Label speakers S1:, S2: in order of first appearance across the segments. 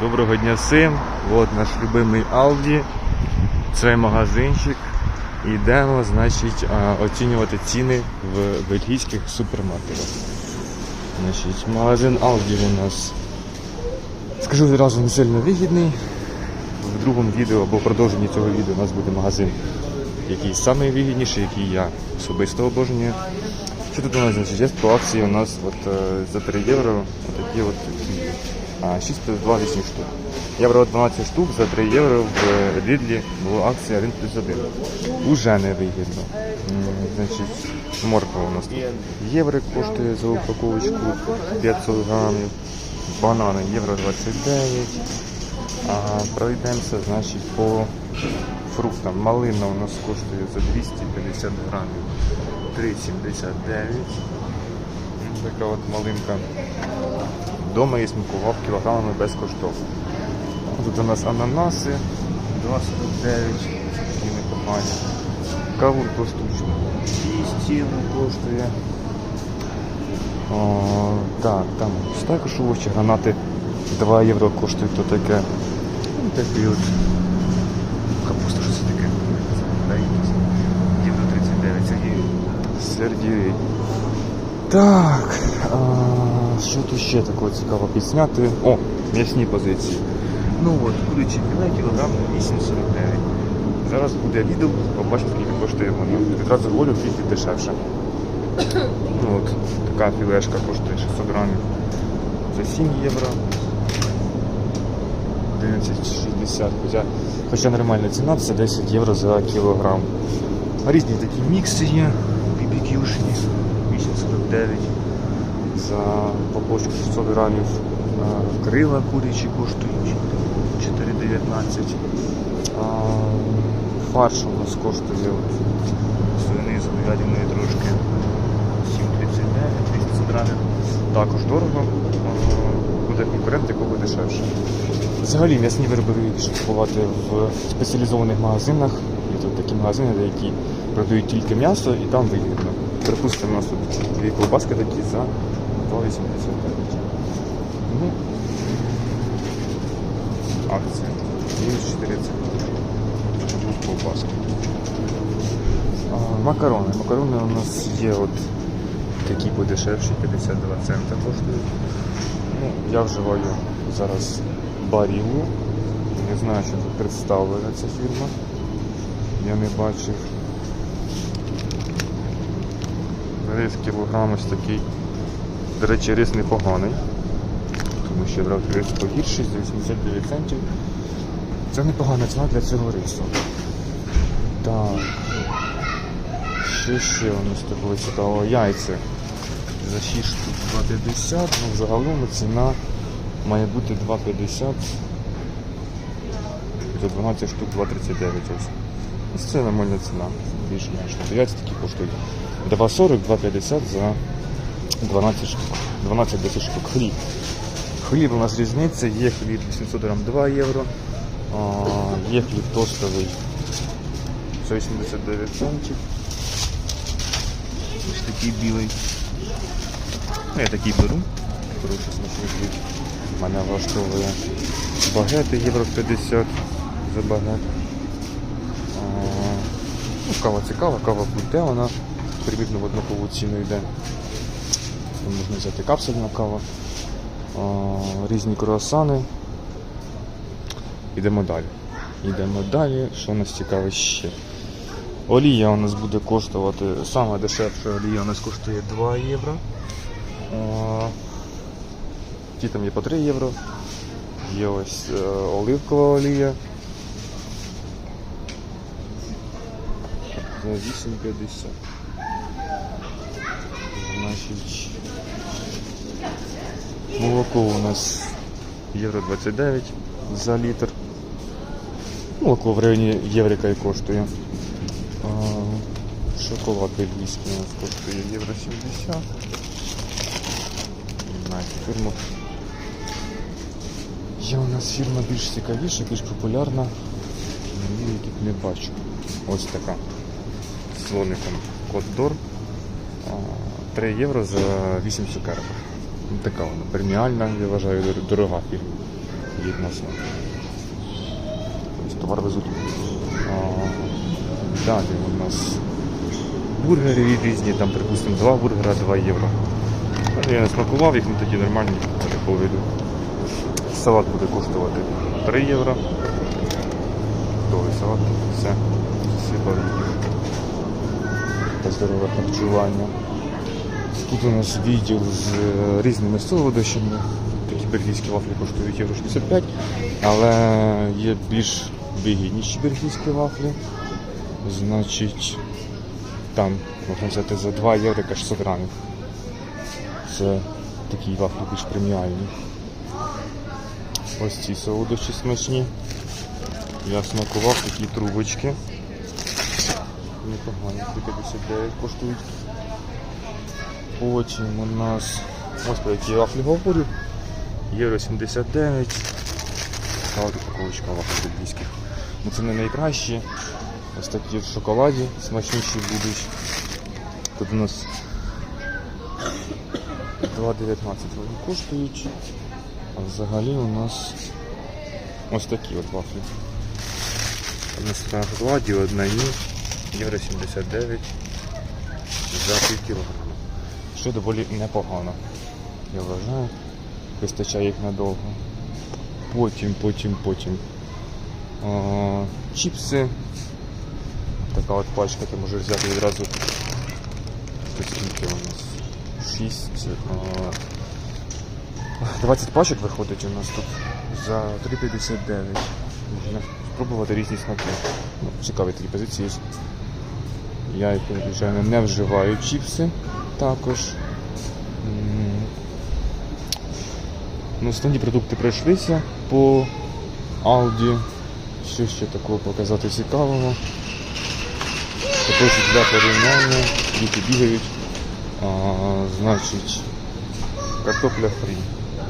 S1: Доброго дня всім. От наш любимий Aldi. Це магазинчик. Йдемо, значить, оцінювати ціни в бельгійських супермаркетах. Значить, магазин Aldi у нас, скажу зразу, не сильно вигідний. В другому відео або продовженні цього відео у нас буде магазин, який самий вигідніший, який я особисто обожнюю. Що тут у нас значить? Є по акції у нас от, е, за 3 євро такі от 6 плюс 2 8 штук. Я брав 12 штук за 3 євро в Лідлі була акція 1 плюс 1. Уже не вигідно. Значить, морква у нас. Євро коштує за упаковочку 500 грамів. Банани євро 29. А пройдемося, значить, по фруктам. Малина у нас коштує за 250 грамів 3,79. Така от малинка. Дома є смакував кілограмами безкоштовно. Тут у нас ананаси 2,49, такі непогані. Кавун поштучно 200 євро коштує. О, так, там також овочі, гранати 2 євро коштують то таке. Ну, такі от. Капуста, що це таке? Євро 39, Сергій. Сергій. Так, а, що тут ще такого цікаво підсняти? О, м'ясні позиції. Ну от, курячі філе кілограм 8,49. Зараз буде відео, побачимо, скільки коштує воно. Відразу говорю, скільки дешевше. Ну от, така філешка коштує 600 грамів за 7 євро. 11,60, хоча, хоча нормальна ціна, це 10 євро за кілограм. Різні такі мікси є, бібікюшні, 8,49 за упаковочку 600 грамів. Крила курячі коштують 4,19. Фарш у нас коштує свини з говядиною трошки 7,39, 200 грамів. Також дорого. Буде конкурент, якого дешевше. Взагалі м'ясні вироби вигідніше купувати в спеціалізованих магазинах. Є тут такі магазини, де які продають тільки м'ясо і там вигідно. Припустимо, у нас тут дві ковбаски такі за 2,89. Ну, акція. Мінус 4 ціни. Двох ковбаски. А, Макарони. Макарони у нас є от такі подешевші, 52 цента коштують. Ну, я вживаю зараз барілу. Не знаю, що тут представлена ця фірма. Я не бачив. Рис кілограм ось такий. До речі, рис непоганий. Тому що брав рис погірший за 89 центів. Це непогана ціна для цього рису. Так. Що ще у нас такого цікавого? Яйця. За 6 штук 2,50, ну загалом ціна має бути 2,50. За 12 штук 2,39 ось. Ось це нормальна ціна. Більш-менш. Тобто Яйця такі коштують 2,40, 2,50 за 12 штук. 12-10 штук. Хліб. Хліб у нас різниця, є хліб 800 грам 2 євро, є хліб тостовий за 89 центів. Ось такий білий. Ну, я такий беру. Хороший смачний хліб. Мене влаштовує багети євро 50 за багет. Ну, кава цікава, кава буде, вона примірно в однакову ціну йде. Можна взяти капсульна кава, різні круасани. Йдемо далі. Йдемо далі. Що нас цікаве ще? Олія у нас буде коштувати, саме дешевша олія у нас коштує 2 євро. Ті там є по 3 євро. Є ось е, оливкова олія. За 8,50. Значить, молоко у нас євро 29 за літр. Молоко в районі єврика і коштує. Шоколад бельгійський у нас коштує євро 70. Не знаю. Є у нас фірма більш цікавіша, більш популярна. Ні, яких не бачу. Ось така. З слоником Кот-Дор. 3 євро за 8 цукерок. Ну, Така вона преміальна, я вважаю, дорога фірма. їдуть. Тобто товар везуть. Далі у нас бургери різні, там, припустимо, два бургера, 2 євро. Я не смакував їх, ну тоді нормальні виду. Салат буде коштувати 3 євро. Готовий салат, все, їх. Та здорове харчування. Тут у нас відділ з е, різними солодощами. Такі бельгійські вафлі коштують євро 65, але є більш вигідніші бельгійські вафлі. Значить, там можна взяти за 2 євро 600 грамів. Це такі вафлі більш преміальні. Ось ці солодощі смачні. Я смакував такі трубочки. Непогані, 3,59 коштують. Потім у нас ось про які вафлі говорю. Євро 79. Та от упаковочка вафлі бельгійських. Ну це не найкращі. Ось такі в шоколаді смачніші будуть. Тут у нас 2,19 вони коштують. А взагалі у нас ось такі от вафлі. Одна в складі, одна ні. Євро 79 за пів кілограма. Що доволі непогано. Я вважаю. Вистачає їх надовго. Потім, потім, потім. А, чіпси. Така от пачка, ти можеш взяти відразу. Тут скільки у нас? 6. а, 20 пачок виходить у нас тут за 3,59. Можна спробувати різні смаки. Ну, цікаві такі позиції. Я, їх, звичайно, не вживаю чіпси також. Ну, основні продукти пройшлися по Aldi. Що ще такого показати цікавого? Також для порівняння діти бігають. А, значить, картопля фрі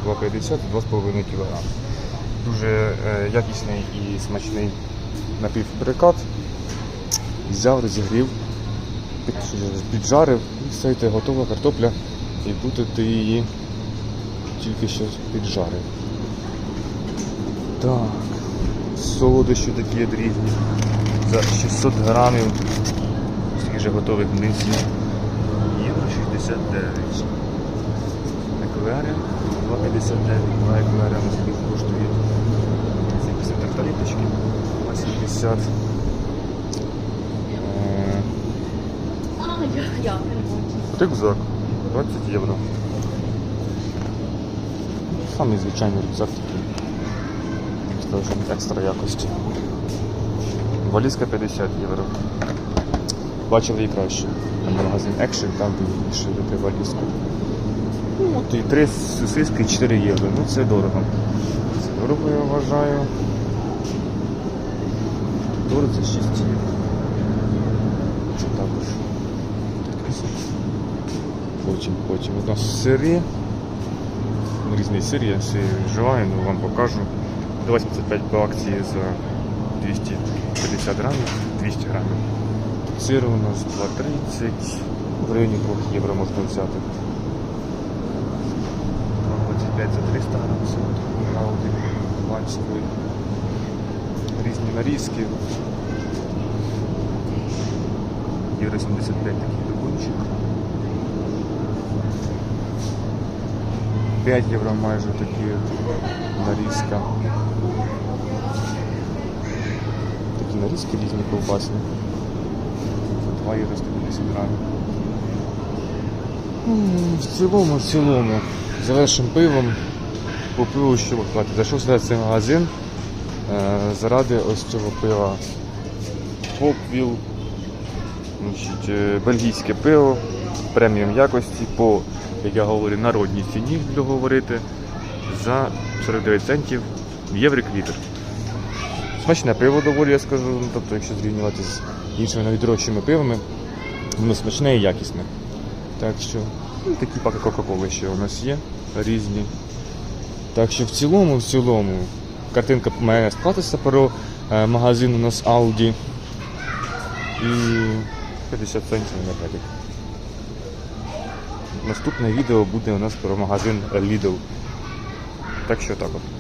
S1: 2,50 2,5 кг. Дуже е, якісний і смачний напівперекат. Взяв, розігрів, під, піджарив і все, це готова картопля. І буде ти її тільки що піджарив. Так, солодощі такі от різні. За 600 грамів свіже готових млинців. Євро 69. Еклери 2,59. Два скільки коштує 70 тарталіточки, 80. Е,
S2: А, я, я перебачу.
S1: Рюкзак 20 євро. Самий звичайний рюкзак такий. Екстра якості. Валізка 50 євро. Бачили і краще. Там магазин Action, там більше дати валізку. Ну, от і 3 сосиски і 4 євро. Ну це дорого. Це дорого я вважаю. Дорого це 6 євро. Потім, потім у нас сири. Ну, Різний сир, я сир вживаю, але вам покажу. 25 по акції за 250 грамів, 200 грамів. Сир у нас 2,30, в районі 2 євро можна взяти. 25 за 300 грамів сир, Гауди, Ванської. Різні нарізки. Євро 75 такий докончик. 5 євро майже такі нарізка. Такі нарізки різні ковбасні. 2 євро 150 грамів. В цілому, в цілому, завершим пивом. По пиву що хватить. Зайшов сюди цей магазин е, заради ось цього пива. Попвіл. Е, бельгійське пиво преміум якості по, як я говорю, народній ціні, буду говорити, за 49 центів єврик літр. Смачне пиво доволі, я скажу, ну, тобто, якщо зрівнювати з іншими навіть дорожчими пивами, воно смачне і якісне. Так що, ну, такі паки Кока-Коли ще у нас є різні. Так що в цілому, в цілому, картинка має склатися про е, магазин у нас Audi. І 50 центів на пакет. Наступне відео буде у нас про магазин Lidl. Так що так от.